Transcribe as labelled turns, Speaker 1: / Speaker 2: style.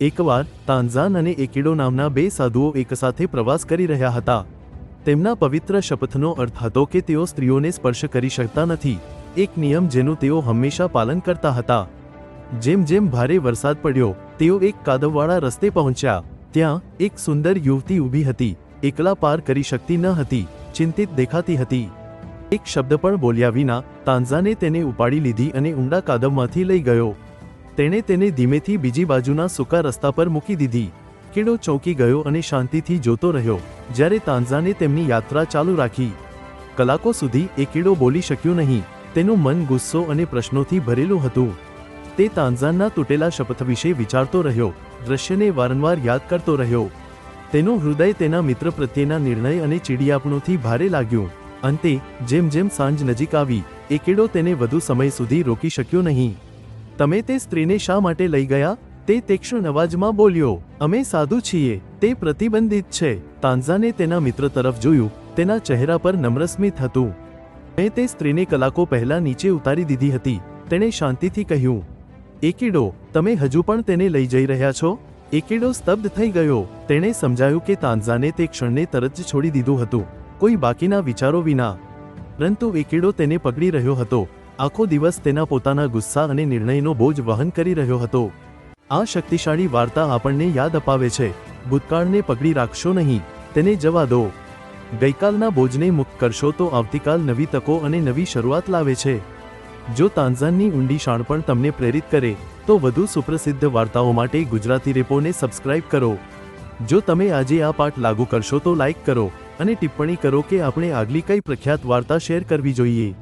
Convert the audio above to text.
Speaker 1: એકવાર તાંઝાન અને એકીડો નામના બે સાધુઓ એકસાથે પ્રવાસ કરી રહ્યા હતા. તેમના પવિત્ર શપથનો અર્થ હતો કે તેઓ સ્ત્રીઓને સ્પર્શ કરી શકતા નથી. એક નિયમ જેનું તેઓ હંમેશા પાલન કરતા હતા. જેમ જેમ ભારે વરસાદ પડ્યો, તેઓ એક કાદવવાળા રસ્તે પહોંચ્યા. ત્યાં એક સુંદર યુવતી ઊભી હતી. એકલા પાર કરી શકતી ન હતી, ચિંતિત દેખાતી હતી. એક શબ્દ પણ બોલ્યા વિના તાંઝાને તેને ઉપાડી લીધી અને ઊંડા કાદવમાંથી લઈ ગયો. તેણે તેને ધીમેથી બીજી બાજુના સૂકા રસ્તા પર મૂકી દીધી. કેડો ચોંકી ગયો અને શાંતિથી જોતો રહ્યો. જ્યારે તાંઝાને તેમની યાત્રા ચાલુ રાખી. કલાકો સુધી એ કીડો બોલી શક્યું નહીં. તેનું મન ગુસ્સો અને પ્રશ્નોથી ભરેલું હતું. તે તાંઝાનના તૂટેલા શપથ વિશે વિચારતો રહ્યો. દ્રશ્યને વારંવાર યાદ કરતો રહ્યો. તેનું હૃદય તેના મિત્ર પ્રત્યેના નિર્ણય અને ચીડિયાપણુંથી ભારે લાગ્યું. અંતે, જેમ જેમ સાંજ નજીક આવી, એ કીડો તેને વધુ સમય સુધી રોકી શક્યો નહીં. તમે તે સ્ત્રીને શા માટે લઈ ગયા? તે તીક્ષ્ણ અવાજમાં બોલ્યો, અમે સાધુ છીએ, તે પ્રતિબંધિત છે. તાંઝાને તેના મિત્ર તરફ જોયું, તેના ચહેરા પર નમ્રસ્મિત હતું. મેં તે સ્ત્રીને કલાકો પહેલા નીચે ઉતારી દીધી હતી. તેણે શાંતિથી કહ્યું, એકીડો, તમે હજુ પણ તેને લઈ જઈ રહ્યા છો? એકીડો સ્તબ્ધ થઈ ગયો. તેણે સમજાયું કે તાંઝાને તે ક્ષણને તરત જ છોડી દીધું હતું, કોઈ બાકીના વિચારો વિના. પરંતુ એકીડો તેને પકડી રહ્યો હતો. આખો દિવસ તેના પોતાના ગુસ્સા અને નિર્ણયનો બોજ વહન કરી રહ્યો હતો. આ શક્તિશાળી વાર્તા આપણને યાદ અપાવે છે. ભૂતકાળને પકડી રાખશો નહીં, તેને જવા દો. ગઈકાલના બોજને મુક્ત કરશો તો આવતીકાલ નવી તકો અને નવી શરૂઆત લાવે છે. જો તાંઝાનની ઊંડી શાણપણ તમને પ્રેરિત કરે, તો વધુ સુપ્રસિદ્ધ વાર્તાઓ માટે ગુજરાતી રેપોને સબસ્ક્રાઇબ કરો. જો તમે આજે આ પાઠ લાગુ કરશો તો લાઇક કરો અને ટિપ્પણી કરો કે આપણે આગલી કઈ પ્રખ્યાત વાર્તા શેર કરવી જોઈએ.